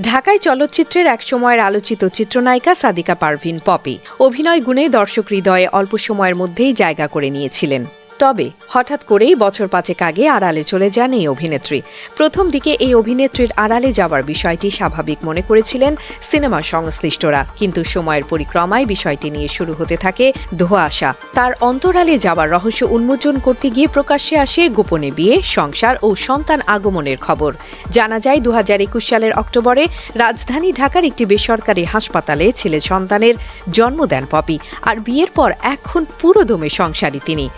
ঢাকায় চলচ্চিত্রের এক সময়ের আলোচিত চিত্রনায়িকা সাদিকা পারভিন, পপি। অভিনয় গুণে দর্শক হৃদয়ে অল্প সময়ের মধ্যেই জায়গা করে নিয়েছিলেন। তবে হঠাৎ করেই বছর পাঁচেক আগে আড়ালে চলে যান এই অভিনেত্রী। প্রথম দিকে এই অভিনেত্রীর আড়ালে যাওয়ার বিষয়টি স্বাভাবিক মনে করেছিলেন সিনেমা সংশ্লিষ্টরা। কিন্তু সময়ের পরিক্রমায় বিষয়টি নিয়ে শুরু হতে থাকে ধোঁয়াশা তার অন্তরালে যাওয়ার রহস্য উন্মোচন করতে গিয়ে প্রকাশ্যে আসে গোপনে বিয়ে, সংসার ও সন্তান আগমনের খবর। জানা যায় দু হাজার একুশ সালের অক্টোবরে রাজধানী ঢাকার একটি বেসরকারি হাসপাতালে ছেলে সন্তানের জন্ম দেন পপি। আর বিয়ের পর এখন পুরোদমে সংসারী তিনি।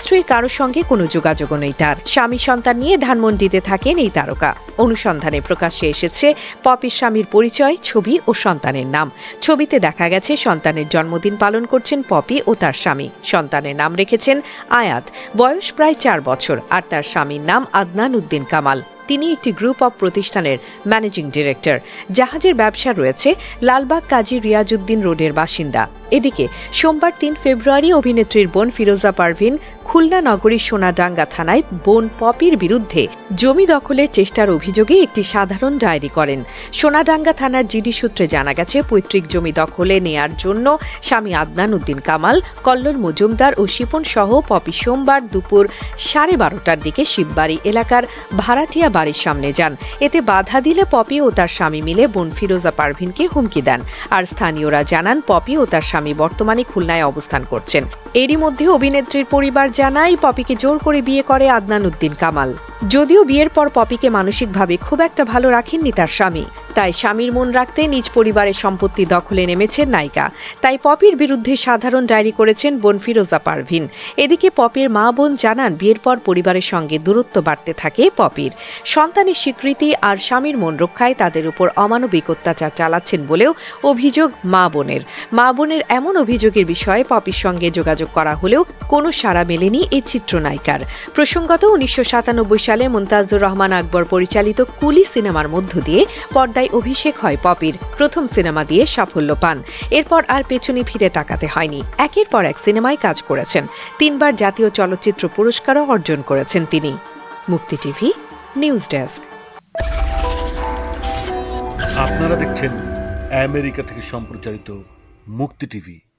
ইন্ডাস্ট্রির কারোর সঙ্গে কোনো যোগাযোগও নেই তার। স্বামী সন্তান নিয়ে ধানমন্ডিতে থাকেন এই তারকা। অনুসন্ধানে প্রকাশ্যে এসেছে পপির স্বামীর পরিচয়, ছবি ও সন্তানের নাম। ছবিতে দেখা গেছে সন্তানের জন্মদিন পালন করছেন পপি ও তার স্বামী। সন্তানের নাম রেখেছেন আয়াত। বয়স প্রায় চার বছর আর তার স্বামীর নাম আদনান উদ্দিন কামাল। তিনি একটি গ্রুপ অব প্রতিষ্ঠানের ম্যানেজিং ডিরেক্টর। জাহাজের ব্যবসা রয়েছে লালবাগ কাজী রিয়াজউদ্দিন রোডের বাসিন্দা। এদিকে সোমবার তিন ফেব্রুয়ারি অভিনেত্রীর বোন ফিরোজা পারভিন খুলনা নগরীর সোনাডাঙ্গা থানায় বোন পপির বিরুদ্ধে জমি দখলের চেষ্টার অভিযোগে একটি সাধারণ ডায়েরি করেন। সোনাডাঙ্গা থানার জিডি সূত্রে জানা গেছে, পৈতৃক জমি দখলে নেয়ার জন্য স্বামী আদনান উদ্দিন কামাল, কল্লোল মজুমদার ও শিপন সহ পপি সোমবার দুপুর সাড়ে বারোটার দিকে শিববাড়ি এলাকার ভাড়াটিয়া বাড়ির সামনে যান। এতে বাধা দিলে পপি ও তার স্বামী মিলে বোন ফিরোজা পারভিনকে হুমকি দেন। আর স্থানীয়রা জানান, পপি ও তার স্বামী বর্তমানে খুলনায় অবস্থান করছেন। এরই মধ্যে অভিনেত্রীর পরিবার জানায় পপিকে জোর করে বিয়ে করে আদনান উদ্দিন কামাল। যদিও বিয়ের পর পপিকে মানসিকভাবে খুব একটা ভালো রাখেননি তার স্বামী। তাই স্বামীর মন রাখতে নিজ পরিবারের সম্পত্তি দখলে নেমেছেন নায়িকা। তাই পপির বিরুদ্ধে সাধারণ ডায়েরি করেছেন বোন ফিরোজা পারভিন। এদিকে পপির মা বোন জানান, বিয়ের পর পরিবারের সঙ্গে দূরত্ব বাড়তে থাকে পপির। সন্তানের স্বীকৃতি আর স্বামীর মন রক্ষায় তাদের উপর অমানবিক অত্যাচার চালাচ্ছেন বলেও অভিযোগ মা বোনের। মা বোনের এমন অভিযোগের বিষয়ে পপির সঙ্গে যোগাযোগ করা হলেও কোনো সাড়া মেলেনি এই চিত্রনায়িকার। প্রসঙ্গত, উনিশশো সাতানব্বই সালে মুমতাজুর রহমান আকবর পরিচালিত কুলি সিনেমার মধ্য দিয়ে পর্দায় অভিষেক হয় পপির। প্রথম সিনেমা দিয়ে সাফল্য পান। এরপর আর পেছনে ফিরে তাকাতে হয়নি। একের পর এক সিনেমায় কাজ করেছেন। তিনবার জাতীয় চলচ্চিত্র পুরস্কারও অর্জন করেছেন তিনি। মুক্তি টিভি, নিউজ ডেস্ক। আপনারা দেখছেন আমেরিকা থেকে সম্প্রচারিত মুক্তি টিভি।